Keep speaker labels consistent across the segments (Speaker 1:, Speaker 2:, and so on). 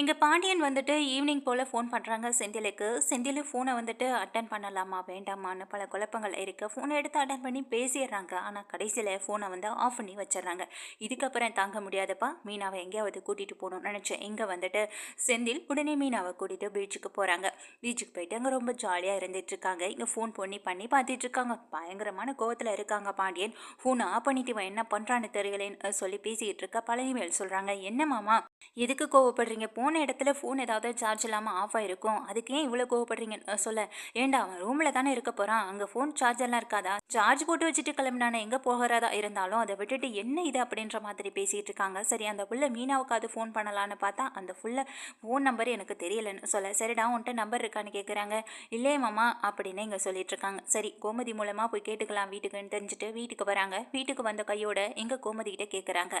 Speaker 1: இங்கே பாண்டியன் வந்துட்டு ஈவினிங் போல் ஃபோன் பண்ணுறாங்க செந்திலுக்கு. செந்தில் ஃபோனை வந்துட்டு அட்டன் பண்ணலாமா வேண்டாமான்னு பல குழப்பங்கள் இருக்குது ஃபோனை எடுத்து அட்டன் பண்ணி பேசிடுறாங்க. ஆனால் கடைசியில் ஃபோனை வந்து ஆஃப் பண்ணி வச்சிடுறாங்க. இதுக்கப்புறம் தாங்க முடியாதப்பா மீனாவை எங்கேயாவது கூட்டிகிட்டு போகணும்னு நினச்சேன். இங்கே வந்துட்டு செந்தில் உடனே மீனாவை கூட்டிகிட்டு பீச்சுக்கு போகிறாங்க பீச்சுக்கு போயிட்டு அங்கே ரொம்ப ஜாலியாக இருந்துட்டு இருக்காங்க. இங்கே ஃபோன் பண்ணி பண்ணி பார்த்துட்ருக்காங்க பயங்கரமான கோவத்தில் இருக்காங்க பாண்டியன். ஃபோனை ஆஃப் பண்ணிட்டு இவன் என்ன பண்ணுறான்னு தெரியலேன்னு சொல்லி பேசிக்கிட்டு இருக்க பழனிமேல் சொல்கிறாங்க என்ன மாமா எதுக்கு கோவப்படுறீங்க? போன இடத்துல ஃபோன் ஏதாவது சார்ஜ் இல்லாமல் ஆஃப் ஆகிருக்கும் அதுக்கு ஏன் இவ்வளோ கோவப்படுறீங்கன்னு சொல்ல. ஏண்டா அவன் ரூமில் தானே இருக்க போகிறான் அங்கே ஃபோன் சார்ஜர்லாம் இருக்காதா? சார்ஜ் போட்டு வச்சுட்டு கிளம்பினானே எங்கே போகிறதா? இருந்தாலும் அதை விட்டுட்டு என்ன இது அப்படின்ற மாதிரி பேசிகிட்டு இருக்காங்க. சரி அந்த புள்ள மீனாவுக்கு அது ஃபோன் பண்ணலான்னு பார்த்தா அந்த ஃபுல்ல ஃபோன் நம்பர் எனக்கு தெரியலன்னு சொல்ல. சரிடா உன்ட்ட நம்பர் இருக்கான்னு கேட்குறாங்க இல்லையே மாமா அப்படின்னு இங்கே சொல்லிட்டு இருக்காங்க. சரி கோமதி மூலமாக போய் கேட்டுக்கலாம் வீட்டுக்குன்னு தெரிஞ்சுட்டு வீட்டுக்கு வராங்க. வீட்டுக்கு வந்த கையோட எங்கள் கோமதி கிட்ட கேட்குறாங்க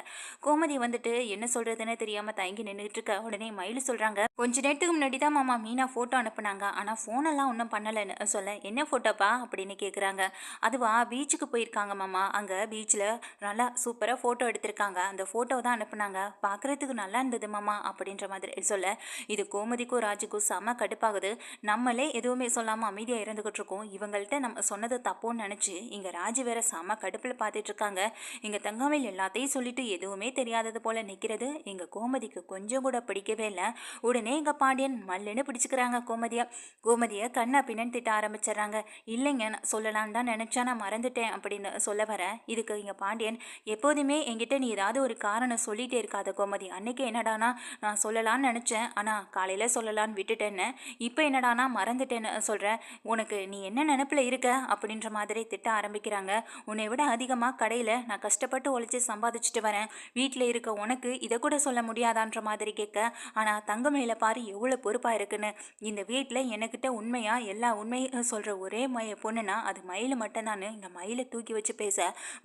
Speaker 1: கோமதி வந்துட்டு என்ன சொல்கிறதுன்னு தெரியாமல் தயங்கி நின்றுட்டு இருக்க? உடனே மயில் சொல்கிறாங்க கொஞ்ச நேரத்துக்கு முன்னாடி தான் மாமா மீனா ஃபோட்டோ அனுப்புனாங்க. ஆனால் ஃபோனெல்லாம் ஒன்றும் பண்ணலைன்னு சொல்ல என்ன ஃபோட்டோப்பா அப்படின்னு கேட்குறாங்க அதுவா பீச்சுக்கு போயிருக்காங்க மாமா. அங்கே பீச்சில் நல்லா சூப்பராக ஃபோட்டோ எடுத்திருக்காங்க. அந்த ஃபோட்டோ தான் அனுப்புனாங்க. பார்க்குறதுக்கு நல்லா இருந்தது மாமா அப்படின்ற மாதிரி சொல்ல இது கோமதிக்கும் ராஜுக்கும் செம கடுப்பாகுது. நம்மளே எதுவுமே சொல்லாமல் அமைதியாக இறந்துக்கிட்டு இருக்கோம். இவங்கள்ட்ட நம்ம சொன்னது தப்போன்னு நினச்சி இங்கே ராஜு வேற செம கடுப்பில் பார்த்துட்டு இருக்காங்க. இங்கே தங்காமையில் எல்லாத்தையும் சொல்லிட்டு எதுவுமே தெரியாதது போல நிற்கிறது எங்கள் கோமதிக்கு கொஞ்சம் கூட பிடிக்கவே இல்லை உடனே எங்கள் பாண்டியன் மல்லுன்னு பிடிச்சிக்கிறாங்க கோமதியை. கோமதியை கண்ணை பின்னன்னு திட்ட ஆரம்பிச்சிடுறாங்க. இல்லைங்க நான் சொல்லலான்னு தான் நினச்சா நான் மறந்துட்டேன் அப்படின்னு சொல்ல வரேன் இதுக்கு இங்கே பாண்டியன் எப்போதுமே என்கிட்ட நீ ஏதாவது ஒரு காரணம் சொல்லிகிட்டே இருக்காத கோமதி. அன்னைக்கு என்னடானா நான் சொல்லலான்னு நினச்சேன். ஆனால் காலையில் சொல்லலான்னு விட்டுட்டேன்னு. இப்போ என்னடானா மறந்துட்டேன்னு சொல்கிறேன் உனக்கு நீ என்ன நினப்பில் இருக்க? அப்படின்ற மாதிரி திட்ட ஆரம்பிக்கிறாங்க. உன்னை விட அதிகமாக கடையில் நான் கஷ்டப்பட்டு உழைச்சி சம்பாதிச்சுட்டு வரேன். வீட்டில் இருக்க உனக்கு இதை கூட சொல்ல முடியாதான்ற மாதிரி கேட்க ஆனால் தங்கமயில பாரு எவ்வளோ பொறுப்பாக இருக்குன்னு. இந்த வீட்டில் எனக்கிட்ட உண்மையாக எல்லா உண்மையும் சொல்கிற ஒரே மய பொண்ணுனா அது மயில் மட்டும்தான் இந்த மயிலை தூக்கி வச்சு பேச.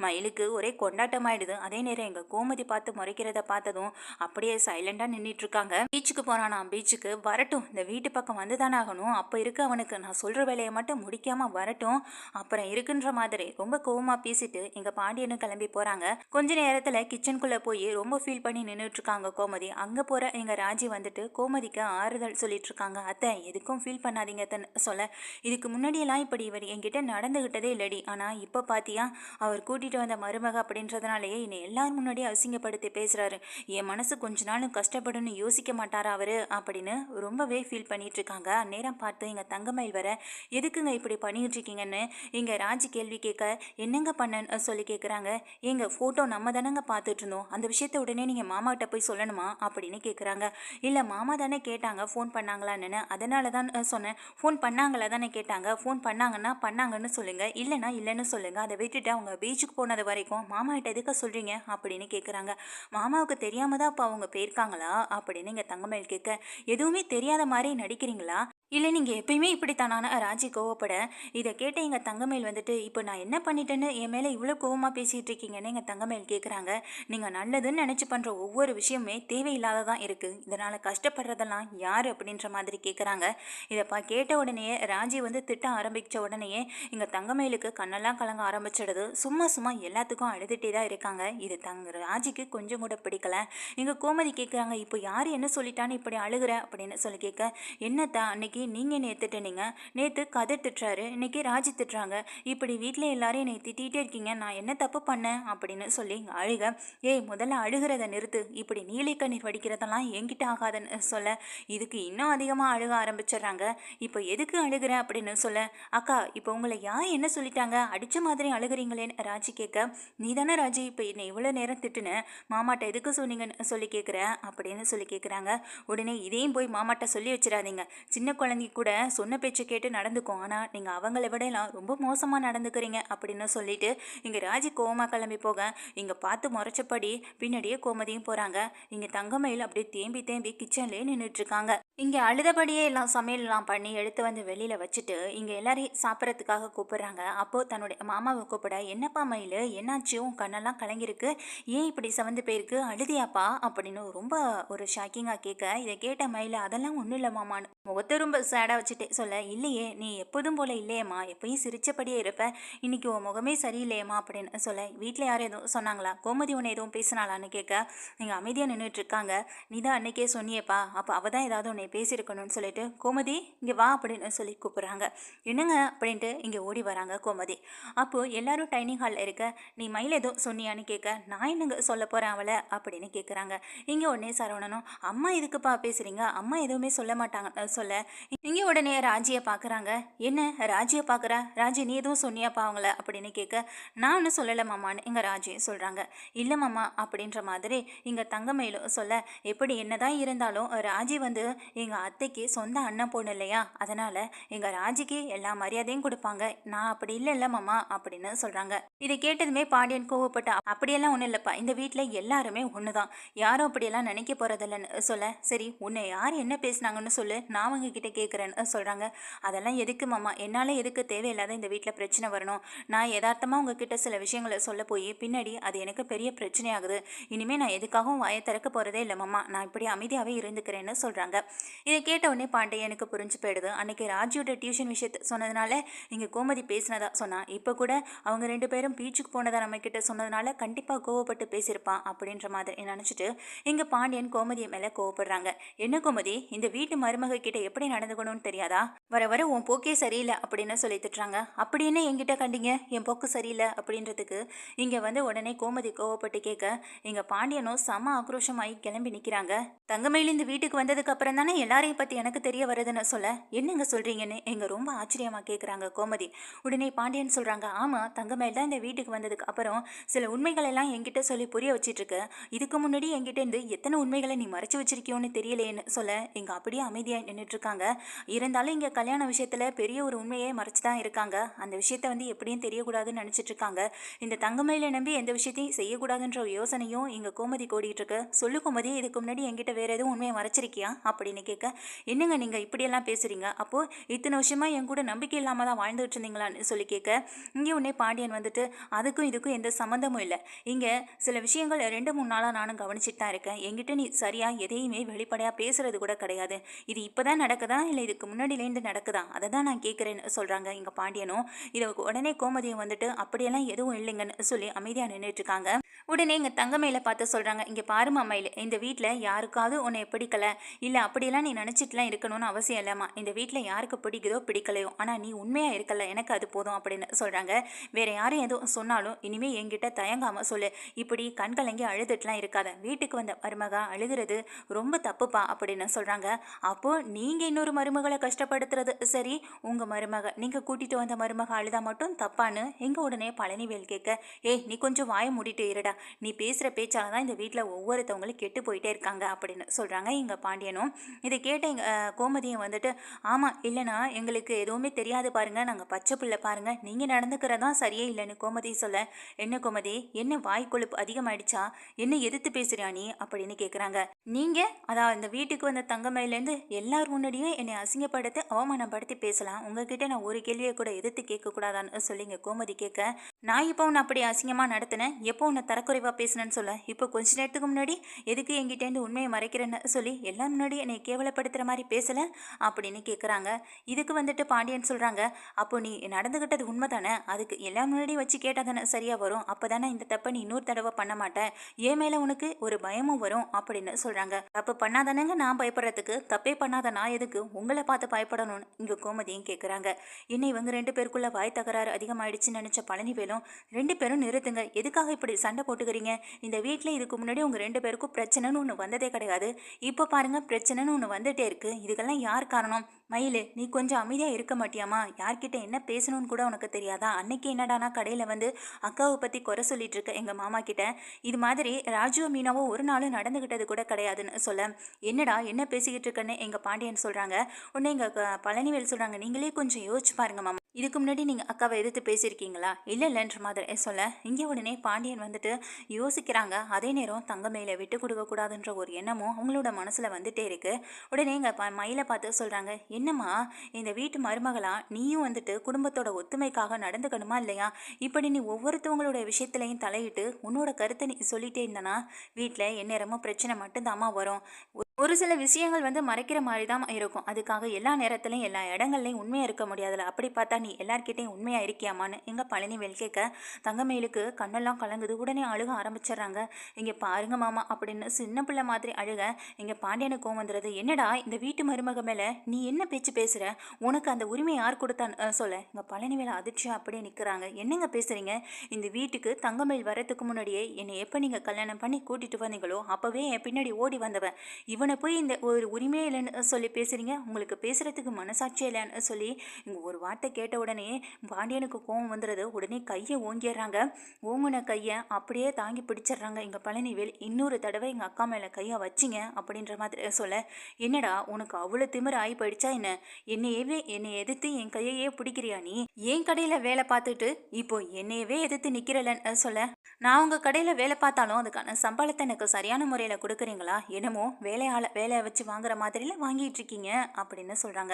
Speaker 1: மயிலுக்கு ஒரே கொண்டாட்டமாயிடுது. அதே நேரம் எங்கள் கோமதி பார்த்து முறைக்கிறத பார்த்ததும் அப்படியே சைலண்டாக நின்றுட்டுருக்காங்க பீச்சுக்கு போகிறானா பீச்சுக்கு வரட்டும். இந்த வீட்டு பக்கம் வந்து தானே ஆகணும். அப்போ இருக்க அவனுக்கு. நான் சொல்கிற வேலையை மட்டும் முடிக்காமல் வரட்டும். அப்புறம் இருக்குன்ற மாதிரி ரொம்ப கோவமாக பேசிட்டு எங்கள் பாண்டியனும் கிளம்பி போகிறாங்க கொஞ்ச நேரத்தில் கிச்சனுக்குள்ளே போய் ரொம்ப ஃபீல் பண்ணி நின்றுட்டுருக்காங்க கோமதி. அங்கே போகிற எங்கள் ராஜி ராஜி வந்துட்டு கோமதிக்கு ஆறுதல் சொல்லிட்டு இருக்காங்க அத்தை எதுக்கும் ஃபீல் பண்ணாதீங்க சொல்ல. இதுக்கு முன்னாடியெல்லாம் இப்படி இவர் என்கிட்ட நடந்துகிட்டதே இல்லடி. ஆனால் இப்போ பாத்தியா? அவர் கூட்டிகிட்டு வந்த மருமக அப்படின்றதுனாலேயே என்னை எல்லார் முன்னாடியே அசிங்கப்படுத்தி பேசுகிறாரு என் மனசு கொஞ்ச நாளும் கஷ்டப்படுன்னு யோசிக்க மாட்டாரா அவர்? அப்படின்னு ரொம்பவே ஃபீல் பண்ணிட்டு இருக்காங்க அந்நேரம் பார்த்து எங்கள் தங்கமயில் வர எதுக்குங்க இப்படி பண்ணிட்டு இருக்கீங்கன்னு இங்கே ராஜி கேள்வி கேட்க என்னங்க பண்ணன்னு சொல்லி கேட்குறாங்க எங்கள் ஃபோட்டோ நம்ம தானங்க பார்த்துட்டு இருந்தோம். அந்த விஷயத்த உடனே நீங்கள் மாமாகிட்ட போய் சொல்லணுமா? அப்படின்னு கேட்குறாங்க இல்லை மாமா தானே கேட்டாங்க ஃபோன் பண்ணாங்களான்னு. அதனால தான் சொன்னேன். ஃபோன் பண்ணாங்களா தானே கேட்டாங்க. ஃபோன் பண்ணாங்கன்னா பண்ணாங்கன்னு சொல்லுங்கள் இல்லைனா இல்லைன்னு சொல்லுங்கள் அதை விட்டுட்டு அவங்க பீச்சுக்கு போனது வரைக்கும் மாமா கிட்ட எதுக்க சொல்கிறீங்க அப்படின்னு கேட்குறாங்க மாமாவுக்கு தெரியாமல் தான் அப்போ அவங்க போயிருக்காங்களா? அப்படின்னு இங்கே தங்கமேல் கேட்க எதுவுமே தெரியாத மாதிரி நடிக்கிறீங்களா? இல்லை நீங்கள் எப்பயுமே இப்படித்தானான ராஜி கோவப்பட இதை கேட்ட எங்கள் தங்கமேல் வந்துட்டு இப்போ நான் என்ன பண்ணிட்டேன்னு என் மேலே இவ்வளோ கோவமாக பேசிகிட்டு இருக்கீங்கன்னு எங்கள் தங்கமேல் கேட்குறாங்க நீங்கள் நல்லதுன்னு நினச்சி பண்ணுற ஒவ்வொரு விஷயமே தேவையில்லாததான் இருக்குது இதனால் கஷ்டப்படுறதெல்லாம் யார்? அப்படின்ற மாதிரி கேட்குறாங்க இதைப்பா கேட்ட உடனே ராஜி வந்து திட்ட ஆரம்பித்த உடனேயே எங்கள் தங்கமேலுக்கு கண்ணெல்லாம் கலங்க ஆரம்பிச்சிடுது. சும்மா சும்மா எல்லாத்துக்கும் அழுதுகிட்டே தான் இருக்காங்க. இது தங்க ராஜிக்கு கொஞ்சம் கூட பிடிக்கல. எங்கள் கோமதி கேட்குறாங்க இப்போ யார் என்ன சொல்லிட்டான்னு இப்படி அழுகிற? அப்படின்னு சொல்லி கேட்க என்னத்தான் அன்னைக்கு அன்னைக்கு நீங்கள் நேற்று திட்டுனீங்க. நேற்று கதை திட்டுறாரு. இன்னைக்கு ராஜி திட்டுறாங்க. இப்படி வீட்டில் எல்லாரும் என்னை திட்டிகிட்டே இருக்கீங்க. நான் என்ன தப்பு பண்ணேன்? அப்படின்னு சொல்லி அழுக. ஏய் முதல்ல அழுகிறத நிறுத்து. இப்படி நீலை கண்ணீர் வடிக்கிறதெல்லாம் என்கிட்ட ஆகாதுன்னு சொல்ல. இதுக்கு இன்னும் அதிகமாக அழுக ஆரம்பிச்சிடுறாங்க. இப்போ எதுக்கு அழுகிற அப்படின்னு சொல்ல. அக்கா இப்போ உங்களை யார் என்ன சொல்லிட்டாங்க? அடித்த மாதிரி அழுகிறீங்களேன்னு ராஜி கேட்க. நீ தானே ராஜி இப்போ என்னை இவ்வளோ நேரம் திட்டுன. மாமாட்ட எதுக்கு சொன்னீங்கன்னு சொல்லி கேட்குறேன் அப்படின்னு சொல்லி கேட்குறாங்க. உடனே இதையும் போய் மாமாட்ட சொல்லி வச்சிடாதீங்க. சின்ன குழந்தை கூட சொன்ன பேச்சு கேட்டு நடந்துக்கும். ஆனால் நீங்கள் அவங்கள விடலாம். ரொம்ப மோசமாக நடந்துக்கிறீங்க அப்படின்னு சொல்லிட்டு இங்கே ராஜி கோமா கிளம்பி போக இங்கே பார்த்து முறைச்சபடி பின்னாடியே கோமதியும் போகிறாங்க இங்கே தங்கமயில் அப்படியே தேம்பி தேம்பி கிச்சன்லேயே நின்றுட்டுருக்காங்க இங்கே அழுதபடியே எல்லாம் சமையல்லாம் பண்ணி எடுத்து வந்து வெளியில் வச்சுட்டு இங்கே எல்லாரையும் சாப்பிட்றதுக்காக கூப்பிட்றாங்க. அப்போது தன்னுடைய மாமாவை கூப்பிட என்னப்பா மயில்? என்னாச்சு? உன் கண்ணெல்லாம் கலங்கிருக்கு ஏன் இப்படி சவந்து போயிருக்கு? அழுதியாப்பா? அப்படின்னு ரொம்ப ஒரு ஷாக்கிங்காக கேட்க இதை கேட்ட மயில் அதெல்லாம் ஒன்றும் இல்லை மாமான்னு முகத்தை ரொம்ப ரொம்ப சேடாக வச்சுட்டு சொல்ல இல்லையே நீ எப்போதும் போல இல்லையேம்மா எப்பயும் சிரிச்சபடியே இருப்ப. இன்னைக்கு உன் முகமே சரியில்லையேம்மா அப்படின்னு சொல்ல. வீட்டில் யாரும் எதுவும் சொன்னாங்களா? கோமதி உன்னை எதுவும் பேசினாளான்னு கேட்க நீங்கள் அமைதியாக நின்றுட்டு இருக்காங்க. நீ தான் அன்னைக்கே சொன்னியேப்பா. அப்போ அவள் தான் ஏதாவது உன்னை பேசியிருக்கணும்னு சொல்லிட்டு கோமதி இங்கே வா அப்படின்னு சொல்லி கூப்பிட்றாங்க. என்னங்க? அப்படின்ட்டு இங்கே ஓடி வராங்க கோமதி. அப்போது எல்லாரும் டைனிங் ஹாலில் இருக்க நீ மயில் எதுவும் சொன்னியான்னு கேட்க நான் என்னங்க சொல்ல போகிறேன் அவளை? அப்படின்னு கேட்குறாங்க இங்கே உடனே சரவணனும் அம்மா இதுக்குப்பா பேசுகிறீங்க அம்மா எதுவுமே சொல்ல மாட்டாங்க சொல்ல. இங்கே உடனே ராஜியை பார்க்குறாங்க என்ன ராஜியை பார்க்குறா ராஜி நீ எதுவும் சொன்னியாப்பா அவங்கள? அப்படின்னு கேட்க நான் ஒன்றும் சொல்லலை மாமான்னு எங்கள் ராஜி சொல்கிறாங்க இல்லை மாமா அப்படின்ற மாதிரி இங்கே தங்கமயிலும் சொல்ல எப்படி என்னதான் இருந்தாலும் ராஜி வந்து எங்கள் அத்தைக்கு சொந்த அண்ணன் பொண்ணு இல்லையா? அதனால் எங்கள் ராஜிக்கு எல்லா மரியாதையும் கொடுப்பாங்க. நான் அப்படி இல்லை இல்லை மாமா அப்படின்னு சொல்கிறாங்க இதை கேட்டதுமே பாண்டியன் கோவப்பட்ட அப்படியெல்லாம் ஒன்றும் இல்லைப்பா. இந்த வீட்டில் எல்லாருமே ஒன்று தான் யாரும் அப்படியெல்லாம் நினைக்க போகிறதில்லன்னு சொல்ல. சரி உன்னை யார் என்ன பேசுனாங்கன்னு சொல்லு. நான் அவங்க கிட்ட கேட்குறேன்னு சொல்கிறாங்க அதெல்லாம் எதுக்கு மாமா? என்னால் எதுக்கு தேவையில்லாத இந்த வீட்டில் பிரச்சனை வரணும்? நான் யதார்த்தமாக உங்ககிட்ட சில விஷயங்களை சொல்ல போய் பின்னாடி அது எனக்கு பெரிய பிரச்சனையாகுது. இனிமேல் நான் எதுக்காகவும் வாயை திறக்க போகிறதே இல்லை மாமா. நான் இப்படி அமைதியாகவே இருந்துக்கிறேன்னு சொல்கிறாங்க இதை கேட்ட உடனே பாண்டியனுக்கு புரிஞ்சு போயிடுது. அன்றைக்கி ராஜியோட டியூஷன் விஷயத்தை சொன்னதுனால இங்கே கோமதி பேசினதா சொன்னால் இப்போ கூட அவங்க ரெண்டு பேரும் பீச்சுக்கு போனதை நம்ம கிட்ட சொன்னதுனால கண்டிப்பாக கோவப்பட்டு பேசியிருப்பான் அப்படின்ற மாதிரி நினச்சிட்டு இங்கே பாண்டியன் கோமதியை மேலே கோவப்படுறாங்க. என்ன கோமதி? இந்த வீட்டு மருமக கிட்ட எப்படி நடந்துக்கணும்னு தெரியாதா? வர வர உன் போக்கே சரியில்லை அப்படின்னு சொல்லி திட்டுறாங்க அப்படின்னு என்கிட்ட கண்டிங்க? என் போக்கு சரியில்லை அப்படின்றதுக்கு இங்கே வந்து உடனே கோமதி கோவப்பட்டு கேட்க இங்கே பாண்டியனும் செம ஆக்ரோஷமாகி கிளம்பி நிற்கிறாங்க தங்கமயில் இந்த வீட்டுக்கு வந்ததுக்கு அப்புறம் தானே எல்லாரையும் பற்றி எனக்கு தெரிய வருதுன்னு சொல்ல? என்னங்க சொல்கிறீங்கன்னு எங்கள் ரொம்ப ஆச்சரியமாக கேட்குறாங்க கோமதி. உடனே பாண்டியன் சொல்கிறாங்க ஆமாம் தங்கமயில் தான் இந்த வீட்டுக்கு வந்ததுக்கு அப்புறம் சில உண்மைகள் எல்லாம் என்கிட்ட சொல்லி புரிய வச்சிட்ருக்கு. இதுக்கு முன்னாடி என்கிட்ட இருந்து எத்தனை உண்மைகளை நீ மறைச்சு வச்சிருக்கியோன்னு தெரியலையேன்னு சொல்ல எங்கள் அப்படியே அமைதியாக நின்றுட்டு இருக்காங்க. இருந்தாலும் இங்கே கல்யாண விஷயத்தில் பெரிய ஒரு உண்மையை மறைச்சு தான் இருக்காங்க. அந்த விஷயத்தை வந்து எப்படியும் தெரியக்கூடாதுன்னு நினச்சிட்டு இருக்காங்க. இந்த தங்கமயிலை நம்பி எந்த விஷயத்தையும் செய்யக்கூடாதுன்ற ஒரு யோசனையும் இங்கே கோமதி கோடிட்டு இருக்கு. சொல்லு கோமதி இதுக்கு முன்னாடி என்கிட்ட வேற எதுவும் உண்மையை மறைச்சிருக்கியா? அப்படின்னு கேட்க என்னங்க நீங்கள் இப்படியெல்லாம் பேசுறீங்க? அப்போது இத்தனை வருஷமா என் கூட நம்பிக்கை இல்லாமல் தான் வாழ்ந்துட்டு இருந்தீங்களான்னு சொல்லி கேட்க இங்கே உடனே பாண்டியன் வந்துட்டு அதுக்கும் இதுக்கும் எந்த சம்மந்தமும் இல்லை. இங்கே சில விஷயங்கள் ரெண்டு மூணு நாளாக நானும் கவனிச்சிட்டு தான் இருக்கேன். என்கிட்ட நீ சரியாக எதையுமே வெளிப்படையாக பேசுறது கூட கிடையாது. இது இப்போ தான் நடக்குதா இல்லை இதுக்கு முன்னாடியிலேருந்து நடக்குதா? அதை தான் நான் கேட்குறேன்னு சொல்கிறாங்க இங்கே பாண்டியனும். இதை உடனே கோமதியும் வந்துட்டு அப்படியெல்லாம் எதுவும் இல்லைங்கன்னு சொல்லி அமைதியாக நின்றுட்டுருக்காங்க உடனே இங்கே தங்கமயில பார்த்து சொல்கிறாங்க இங்கே பாருமா மயில் இந்த வீட்டில் யாருக்காவது உன்னை பிடிக்கல. இல்லை அப்படியெல்லாம் நீ நினச்சிட்டுலாம் இருக்கணும்னு அவசியம் இல்லைம்மா. இந்த வீட்டில் யாருக்கு பிடிக்குதோ பிடிக்கலையோ. ஆனால் நீ உண்மையாக இருக்கல எனக்கு அது போதும் அப்படின்னு சொல்கிறாங்க வேறு யாரும் எதுவும் சொன்னாலும் இனிமேல் என்கிட்ட தயங்காமல் சொல்லு. இப்படி கண்கலங்கி அழுதுட்டுலாம் இருக்காத. வீட்டுக்கு வந்த மருமகா அழுகிறது ரொம்ப தப்புப்பா அப்படின்னு சொல்கிறாங்க அப்போது நீங்கள் இன்னொரு மருமகளை கஷ்டப்படுத்துறது. சரி உங்கள் மருமக நீங்கள் கூட்டிகிட்டு வந்த மருமக அழுதா மட்டும் தப்பான்னு எங்கள் உடனே பழனிவேல் கேட்க ஏய் நீ கொஞ்சம் வாயை மூடிட்டு இருடா. நீ பேசுகிற பேச்சால தான் இந்த வீட்டில் ஒவ்வொருத்தவங்களும் கெட்டு போயிட்டே இருக்காங்க அப்படின்னு சொல்கிறாங்க எங்கள் பாண்டியனும். இதை கேட்ட எங்க கோமதியும் வந்துட்டு ஆமாம் இல்லைனா எங்களுக்கு எதுவுமே தெரியாது பாருங்க. நாங்கள் பச்சை பிள்ளை பாருங்க. நீங்கள் நடந்துக்கிறதான் சரியே இல்லைன்னு கோமதி சொல்ல என்ன கோமதி? என்ன வாய் கொழுப்பு அதிகமாயிடுச்சா? என்ன எதிர்த்து பேசுறியா நீ? அப்படின்னு கேட்குறாங்க நீங்கள் அதான் இந்த வீட்டுக்கு வந்த தங்கமையிலேருந்து எல்லார் முன்னாடியும் என்னை அசிங்கப்படுத்தி அவமானப்படுத்தி பேசலாம். உங்ககிட்ட நான் ஒரு கேள்வியை கூட எதிர்த்து கேட்கக்கூடாதான்னு சொல்லிங்க கோமதி கேட்க. நான் இப்போ உன்னை அப்படி அசிங்கமாக நடத்தினேன். எப்போ உன்னை தரக்குறைவாக பேசினேன்னு சொல்ல? இப்போ கொஞ்ச நேரத்துக்கு முன்னாடி எதுக்கு என்கிட்டேருந்து உண்மையை மறைக்கிறேன்னு சொல்லி எல்லாம் முன்னாடி என்னை கேவலப்படுத்துகிற மாதிரி பேசலை அப்படின்னு கேட்குறாங்க இதுக்கு வந்துட்டு பாண்டியன் சொல்கிறாங்க அப்போ நீ நடந்துக்கிட்டது உண்மை தானே அதுக்கு எல்லா முன்னாடி வச்சு கேட்டால் தானே சரியாக வரும்? அப்போ தானே இந்த தப்பை நீ இன்னொரு தடவை பண்ண மாட்டேன் ஏன் மேலே உனக்கு ஒரு பயமும் வரும் அப்படின்னு சொல்கிறாங்க தப்பு பண்ணாதானங்க நான் பயப்படுறதுக்கு? தப்பே பண்ணாத நான் எதுக்கு? உங்களை பார்த்து பயப்படணும்னு இங்கே கோமதியும் கேட்குறாங்க என்ன இவங்க ரெண்டு பேருக்குள்ள வாய் தகராறு அதிகமாயிடுச்சுன்னு நினச்ச பழனிவேலும் ரெண்டு பேரும் நிறுத்துங்க. எதுக்காக இப்படி சண்டை போட்டுக்கிறீங்க? இந்த வீட்டில் இதுக்கு முன்னாடி உங்கள் ரெண்டு பேருக்கும் பிரச்சனைன்னு ஒன்று வந்ததே கிடையாது. இப்போ பாருங்கள் பிரச்சனைன்னு ஒன்று வந்துட்டே இருக்கு. இதுக்கெல்லாம் யார் காரணம்? மயிலு நீ கொஞ்சம் அமைதியாக இருக்க மாட்டியாமா யார்கிட்ட என்ன பேசணும்னு கூட உனக்கு தெரியாதா? அன்னைக்கு என்னடானா கடையில் வந்து அக்காவை பற்றி குறை சொல்லிட்டு இருக்க எங்கள் மாமா கிட்ட. இது மாதிரி ராஜுவ மீனாவோ ஒரு நாளும் நடந்துக்கிட்டது கூட கிடையாதுன்னு சொல்ல. என்னடா என்ன பேசிக்கிட்டு இருக்கன்னு எங்கள் பாண்டியன் சொல்கிறாங்க உடனே எங்கள் பழனிவேல் சொல்கிறாங்க நீங்களே கொஞ்சம் யோசிச்சு பாருங்க மாமா. இதுக்கு முன்னாடி நீங்கள் அக்காவை எதிர்த்து பேசியிருக்கீங்களா? இல்லை இல்லைன்ற மாதிரி சொல்ல இங்கே உடனே பாண்டியன் வந்துட்டு யோசிக்கிறாங்க. அதே நேரம் தங்கமயில விட்டு கொடுக்கக்கூடாதுன்ற ஒரு எண்ணமும் அவங்களோட மனசில் வந்துட்டே இருக்கு. உடனே எங்கள் ப மயிலை பார்த்து சொல்கிறாங்க என்னம்மா இந்த வீட்டு மருமகளாக நீயும் வந்துட்டு குடும்பத்தோட ஒத்துமைக்காக நடந்துக்கணுமா இல்லையா? இப்படி நீ ஒவ்வொருத்தவங்களோட விஷயத்துலையும் தலையிட்டு உன்னோட கருத்தை நீ சொல்லிட்டே இருந்தனா வீட்டில் எந்நேரமும் பிரச்சனை மட்டும்தாம்மா வரும். ஒரு சில விஷயங்கள் வந்து மறைக்கிற மாதிரி தான் இருக்கும். அதுக்காக எல்லா நேரத்துலையும் எல்லா இடங்கள்லையும் உண்மையாக இருக்க முடியாதுல்ல அப்படி பார்த்தா நீ எல்லார்கிட்டையும் உண்மையாக இருக்கியாமான்னு எங்கள் பழனிவேல் கேட்க தங்கமயிலுக்கு கண்ணெல்லாம் கலங்குது. உடனே அழுக ஆரம்பிச்சிடுறாங்க. இங்கே பாருங்க மாமா அப்படின்னு சின்ன பிள்ளை மாதிரி அழுக இங்கே பாண்டியனுக்கு கோவம் வந்துடுது. என்னடா இந்த வீட்டு மருமக மேலே நீ என்ன பேச்சு பேசுகிற உனக்கு அந்த உரிமை யார் கொடுத்தான்னு சொல்ல. இங்கே பழனிவேல் அதிர்ச்சியாக அப்படியே நிற்கிறாங்க என்னங்க பேசுகிறீங்க இந்த வீட்டுக்கு தங்கமயில் வரத்துக்கு முன்னாடியே என்னை எப்போ நீங்கள் கல்யாணம் பண்ணி கூட்டிகிட்டு வந்தீங்களோ அப்போவே என் பின்னாடி ஓடி வந்தவன். இவன் போய் இந்த ஒரு உரிமையே இல்லைன்னு சொல்லி பேசுகிறீங்க உங்களுக்கு பேசுகிறதுக்கு மனசாட்சியே இல்லைன்னு சொல்லி இங்கே ஒரு வார்த்தை கேட்ட உடனே பாண்டியனுக்கு கோவம் வந்துடுறது உடனே கையை ஓங்கிடுறாங்க. ஓங்குன கையை அப்படியே தாங்கி பிடிச்சிடுறாங்க. எங்கள் பழனிவேல் இன்னொரு தடவை எங்கள் அக்கா மேலே கையை வச்சிங்க அப்படின்ற மாதிரி சொல்ல என்னடா உனக்கு அவ்வளோ திமிர ஆகி போயிடுச்சா என்ன? என்னையவே என்னை எதிர்த்து என் கையையே பிடிக்கிறியா நீ? என் கடையில் வேலை பார்த்துட்டு இப்போ என்னையவே எதிர்த்து நிற்கிறலன்னு சொல்ல நான் உங்கள் கடையில் வேலை பார்த்தாலும் அதுக்கான சம்பளத்தை எனக்கு சரியான முறையில் கொடுக்குறீங்களா? என்னமோ வேலையாள வேலையை வச்சு வாங்குற மாதிரில வாங்கிட்டு இருக்கீங்க அப்படின்னு சொல்கிறாங்க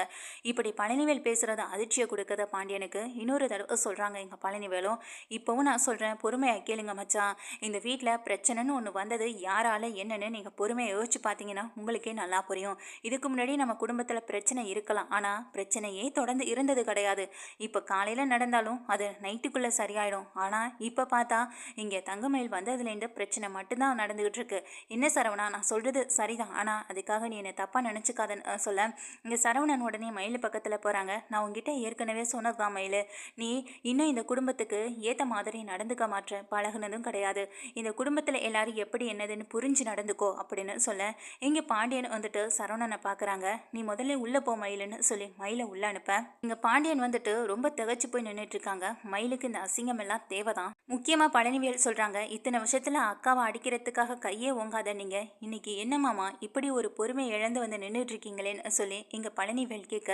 Speaker 1: இப்படி பழனிவேல் பேசுகிறத அதிர்ச்சியை கொடுக்குற பாண்டியனுக்கு. இன்னொரு தடவை சொல்கிறாங்க எங்கள் பழனிவேலும். இப்போவும் நான் சொல்கிறேன் பொறுமையாக கேளுங்க மச்சான். இந்த வீட்டில் பிரச்சனைன்னு ஒன்று வந்தது யாரால என்னன்னு நீங்கள் பொறுமையை யோசிச்சு பார்த்தீங்கன்னா உங்களுக்கே நல்லா புரியும். இதுக்கு முன்னாடி நம்ம குடும்பத்தில் பிரச்சனை இருக்கலாம். ஆனால் பிரச்சனையே தொடர்ந்து இருந்தது கிடையாது. இப்போ காலையில் நடந்தாலும் அது நைட்டுக்குள்ளே சரியாயிடும். ஆனால் இப்போ பார்த்தா இங்கே தங்கமயில் வந்ததுலேருந்து பிரச்சனை மட்டும்தான் நடந்துகிட்டு இருக்கு. என்ன சரவணா நான் சொல்கிறது சரிதான். ஆனால் அதுக்காக நீ என்னை தப்பாக நினச்சிக்காதன்னு சொல்ல. இங்கே சரவணன் உடனே மயில் பக்கத்தில் போகிறாங்க நான் உங்ககிட்ட ஏற்கனவே சொன்னதுதான் மயில். நீ இன்னும் இந்த குடும்பத்துக்கு ஏற்ற மாதிரி நடந்துக்க மாற்ற பழகுனதும் கிடையாது. இந்த குடும்பத்தில் எல்லாரும் எப்படி என்னதுன்னு புரிஞ்சு நடந்துக்கோ அப்படின்னு சொல்ல. இங்கே பாண்டியன் வந்துட்டு சரவணனை பார்க்குறாங்க நீ முதல்ல உள்ளே போ மயிலுன்னு சொல்லி மயிலை உள்ளே அனுப்ப. இங்கே பாண்டியன் வந்துட்டு ரொம்ப திகச்சு போய் நின்றுட்டு இருக்காங்க. மயிலுக்கு இந்த அசிங்கம் எல்லாம் தேவைதான். முக்கியமாக பழனிவேல் சொல்கிறாங்க இத்தனை வருஷத்தில் அக்காவை அடிக்கிறதுக்காக கையே ஓங்காத நீங்கள் இன்னைக்கு என்ன மாமா இப்படி ஒரு பொறுமை இழந்து வந்து நின்றுட்டு இருக்கீங்களேன்னு சொல்லி இங்கே பழனிவேல் கேட்க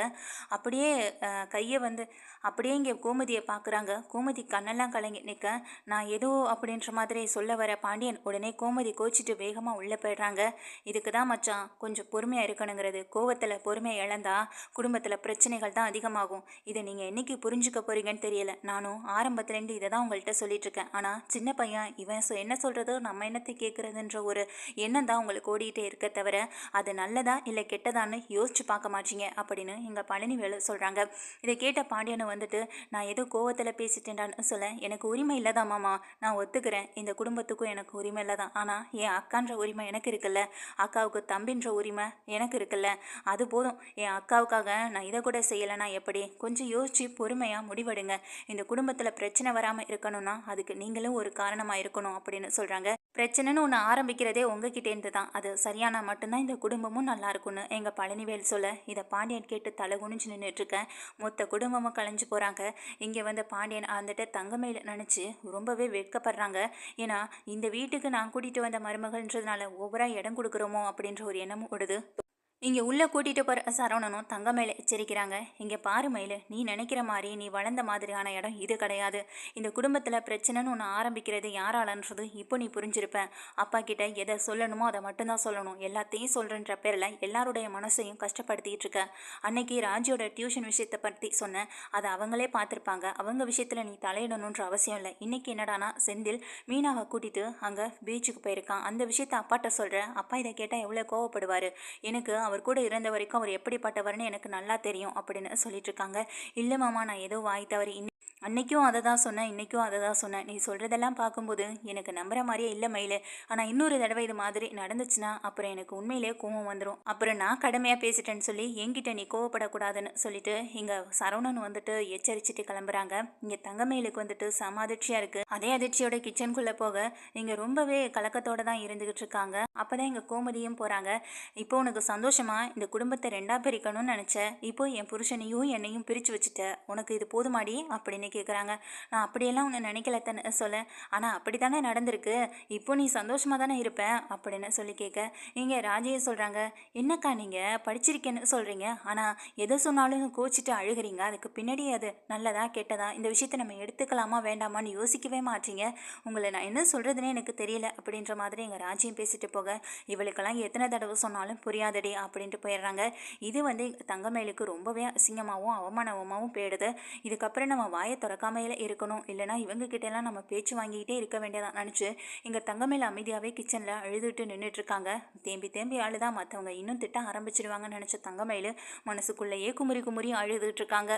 Speaker 1: அப்படியே கையை வந்து அப்படியே இங்கே கோமதியை பார்க்குறாங்க. கோமதி கண்ணெல்லாம் கலங்கி நிற்க நான் ஏதோ அப்படின்ற மாதிரி சொல்ல வர பாண்டியன் உடனே கோமதி கோச்சிட்டு வேகமாக உள்ளே போயிடுறாங்க. இதுக்கு தான் மச்சான் கொஞ்சம் பொறுமையாக இருக்கணுங்கிறது. கோவத்தில் பொறுமையை இழந்தா குடும்பத்தில் பிரச்சனைகள் தான் அதிகமாகும். இதை நீங்கள் என்னைக்கு புரிஞ்சுக்க போகிறீங்கன்னு தெரியல. நானும் ஆரம்பத்துலேருந்து இதை தான் உங்கள்கிட்ட சொல்லிட்டு இருக்கேன் ஆனால் சின்ன பையன் இவன் சொ- என்ன சொல்கிறதோ நம்ம என்னத்தை கேட்குறதுன்ற ஒரு எண்ணம் தான் உங்களுக்கு ஓடிட்டே இருக்க தவிர அது நல்லதா இல்லை கெட்டதான்னு யோசிச்சு பார்க்க மாட்டீங்க அப்படின்னு எங்கள் பழனிவேலு சொல்கிறாங்க இதை கேட்ட பாண்டியனை வந்துட்டு நான் ஏதோ கோவத்தில் பேசிட்டேன்டான்னு சொல்ல எனக்கு உரிமை இல்லைதான் மாமா? நான் ஒத்துக்கிறேன். இந்த குடும்பத்துக்கும் எனக்கு உரிமை இல்லை தான் ஆனால் என் அக்கான்ற உரிமை எனக்கு இருக்குல்ல. அக்காவுக்கு தம்பின்ற உரிமை எனக்கு இருக்குல்ல. அது போதும். என் அக்காவுக்காக நான் இதை கூட செய்யலைனா எப்படி? கொஞ்சம் யோசிச்சு பொறுமையாக முடிவெடுங்க. இந்த குடும்பத்தில் பிரச்சனை வராமல் இருக்கணும்னா அதுக்கு நீங்களும் ஒரு காரணமாக இருக்கணும் அப்படின்னு சொல்கிறாங்க பிரச்சனைன்னு ஒன்று ஆரம்பிக்கிறதே உங்ககிட்டேருந்து தான் அது சரியானா மட்டும்தான் இந்த குடும்பமும் நல்லா இருக்கும்னு எங்கள் பழனிவேல் சொல்ல இதை பாண்டியன் கேட்டு தலை குனிஞ்சு நின்றுட்டுருக்கேன் மொத்த குடும்பமும் கலைஞ்சு போகிறாங்க இங்கே வந்து பாண்டியன் வந்துட்டு தங்கமையில் நினச்சி ரொம்பவே வெட்கப்படுறாங்க. ஏன்னா இந்த வீட்டுக்கு நான் கூட்டிகிட்டு வந்த மருமகள்ன்றதுனால ஓவராக இடம் கொடுக்குறோமோ? அப்படின்ற ஒரு எண்ணமும் ஓடுது. இங்கே உள்ளே கூட்டிகிட்டு போகிற சரவணனும் தங்க மேலே எச்சரிக்கிறாங்க. இங்கே பாரு மயில் நீ நினைக்கிற மாதிரி நீ வளர்ந்த மாதிரியான இடம் இது கிடையாது. இந்த குடும்பத்தில் பிரச்சனைன்னு ஒன்று ஆரம்பிக்கிறது யாராலன்றது இப்போ நீ புரிஞ்சிருப்பேன் அப்பா கிட்ட எதை சொல்லணுமோ அதை மட்டும்தான் சொல்லணும். எல்லாத்தையும் சொல்கிறன்ற பேரில் எல்லாருடைய மனசையும் கஷ்டப்படுத்திகிட்டு இருக்க. அன்னைக்கு ராஜியோட டியூஷன் விஷயத்தை பற்றி சொன்னேன் அதை அவங்களே பார்த்துருப்பாங்க. அவங்க விஷயத்தில் நீ தலையிடணுன்ற அவசியம் இல்லை. இன்றைக்கி என்னடானா செந்தில் மீனாவை கூட்டிட்டு அங்கே பீச்சுக்கு போயிருக்கான். அந்த விஷயத்தை அப்பாட்ட சொல்கிறேன் அப்பா இதை கேட்டால் எவ்வளோ கோவப்படுவார். எனக்கு அவர் கூட இருந்த வரைக்கும் அவர் எப்படிப்பட்டவர்னு எனக்கு நல்லா தெரியும் அப்படின்னு சொல்லிட்டு இருக்காங்க. இல்லை மாமா நான் ஏதோ வாய் தவறி அன்னைக்கும் அதை தான் சொன்னேன் இன்றைக்கும் அதை தான் சொன்னேன். நீ சொல்கிறதெல்லாம் பார்க்கும்போது எனக்கு நம்புற மாதிரியே இல்லை மயில். ஆனால் இன்னொரு தடவை இது மாதிரி நடந்துச்சுன்னா அப்புறம் எனக்கு உண்மையிலே கோவம் வந்துடும் அப்புறம் நான் கடமையாக பேசிட்டேன்னு சொல்லி என்கிட்ட நீ கோவப்படக்கூடாதுன்னு சொல்லிட்டு இங்கே சரவணன் வந்துட்டு எச்சரிச்சுட்டு கிளம்புறாங்க. இங்கே தங்கமயிலுக்கு வந்துட்டு சம அதிர்ச்சியாக இருக்குது அதே அதிர்ச்சியோட கிச்சனுக்குள்ளே போக இங்கே ரொம்பவே கலக்கத்தோடு தான் இருந்துக்கிட்டு இருக்காங்க. அப்போ தான் எங்கள் கோமதியும் போகிறாங்க இப்போ உனக்கு சந்தோஷமாக இந்த குடும்பத்தை ரெண்டாக பிரிக்கணும்னு நினச்ச. இப்போ என் புருஷனையும் என்னையும் பிரித்து வச்சுட்ட. உனக்கு இது போதுமாடி? அப்படின்னு கேட்குறாங்க நான் அப்படியெல்லாம் உன்னை நினைக்கல தானே சொல்ல ஆனால் அப்படி தானே நடந்திருக்கு. இப்போ நீ சந்தோஷமாக தானே இருப்பேன் அப்படின்னு சொல்லி கேட்க இங்கே ராஜையை சொல்கிறாங்க என்னக்கா நீங்கள் படிச்சிருக்கேன்னு சொல்கிறீங்க ஆனால் எதை சொன்னாலும் கோச்சிட்டு அழுகிறீங்க. அதுக்கு பின்னாடி அது நல்லதா கெட்டதா? இந்த விஷயத்தை நம்ம எடுத்துக்கலாமா வேண்டாமான்னு யோசிக்கவே மாட்டீங்க. உங்களை நான் என்ன சொல்கிறதுனே எனக்கு தெரியல. அப்படின்ற மாதிரி எங்கள் ராஜ்யம் பேசிட்டு போக இவளுக்கெல்லாம் எத்தனை தடவை சொன்னாலும் புரியாதடி. அப்படின்ட்டு போயிடுறாங்க. இது வந்து தங்கமேலுக்கு ரொம்பவே அசிங்கமாகவும் அவமானமாகவும் போயிடுது. இதுக்கப்புறம் நம்ம வாயை திறக்காமையில இருக்கணும். இல்லைனா இவங்க கிட்ட எல்லாம் நம்ம பேச்சு வாங்கிக்கிட்டே இருக்க வேண்டியதான். நினச்சி இங்கே தங்கமேல அமைதியாகவே கிச்சனில் அழுதுட்டு நின்றுட்டு இருக்காங்க. தேம்பி தேம்பி அழுதா மற்றவங்க இன்னும் திட்ட ஆரம்பிச்சிடுவாங்கன்னு நினச்ச தங்கமேலு மனசுக்குள்ளேயே குமுறி குமுறி அழுதுட்டு இருக்காங்க.